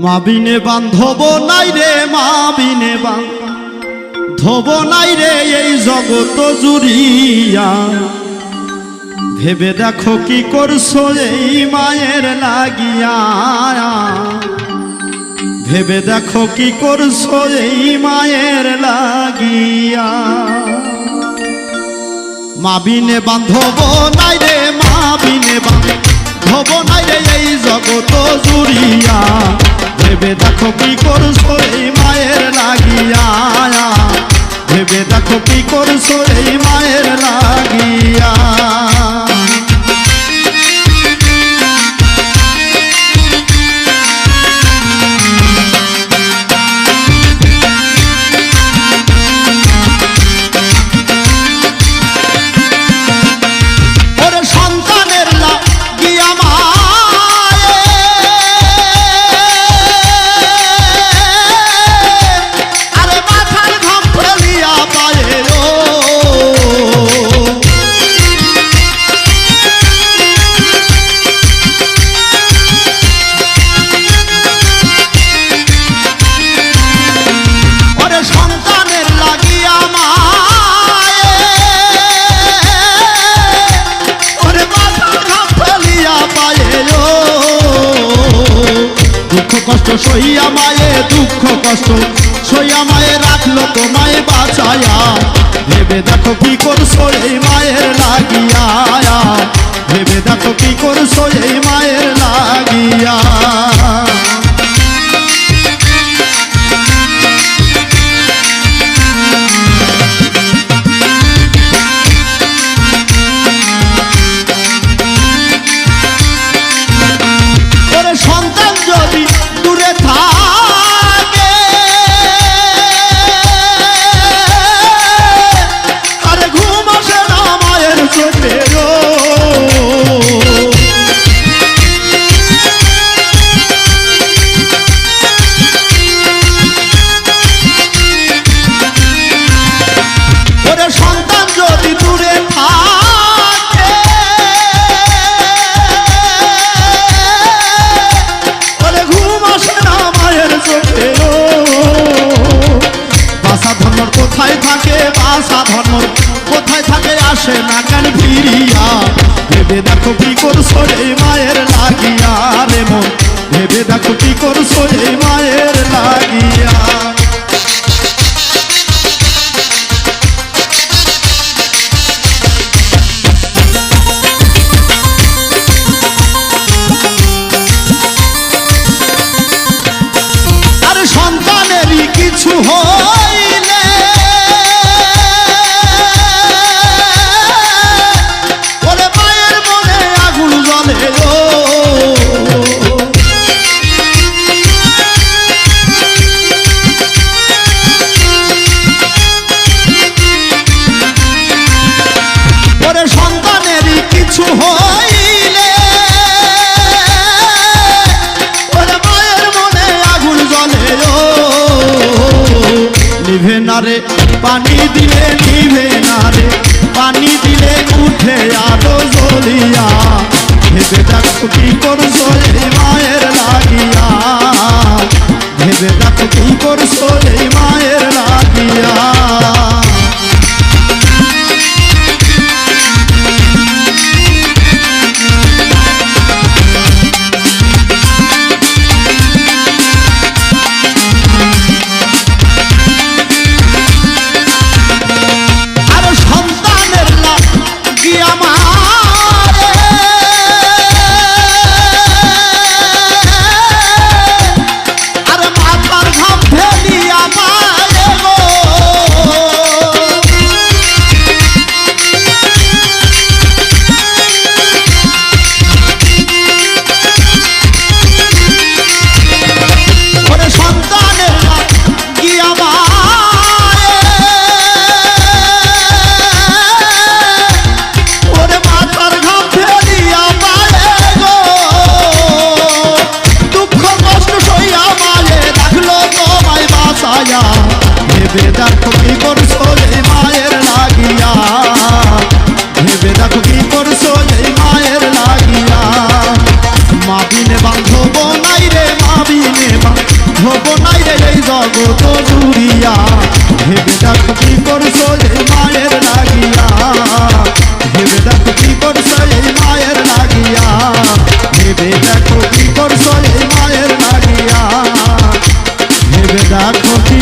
মা বিনে বান্ধব নাই রে মা বিনে বান্ধব নাই রে এই জগত জুড়িয়া। ভেবে দেখো কি করছ এই মায়ের লাগিয়া। ভেবে দেখো কি করছ এই মায়ের লাগিয়া। মা বিনে বান্ধব নাই রে মা বিনে বান্ধব নাই রে এই জগত জুড়িয়া। কি করছ এই মায়ের লাগিয়া? ভেবে দেখো কি করছ সইয়া মায়ে দুঃখ, কষ্ট, সইয়া মায়ে রাখল তোমায় বাঁচায়া। ভেবে দেখো কি করছ এই মায়ের লাগিয়া। ভেবে দেখো কি করছ এই মায়ের লাগিয়া। আসে না কান ফিরিয়া, ভেবে দেখো কি করছ রে মায়ের লাগিয়া রে মন। ভেবে দেখো কি করছ এই মায়ের না রে পানি দিলে নিভে নারে, পানি দিলে উঠে আলো জ্বলিয়া। ভেবে দেখো কি করছ মায়ের লাগিয়া। ভেবে দেখো কি করছ দেখো কি করছ এই মায়ের লাগিয়া। ভেবে দেখো কি করছ এই মায়ের লাগিয়া। মা বিনে বান্ধব লাগিয়া। ভেবে দেখো কি করছ লাগিয়া। ভেবে দেখো কি করছ লাগিয়া। ভেবে দেখো কি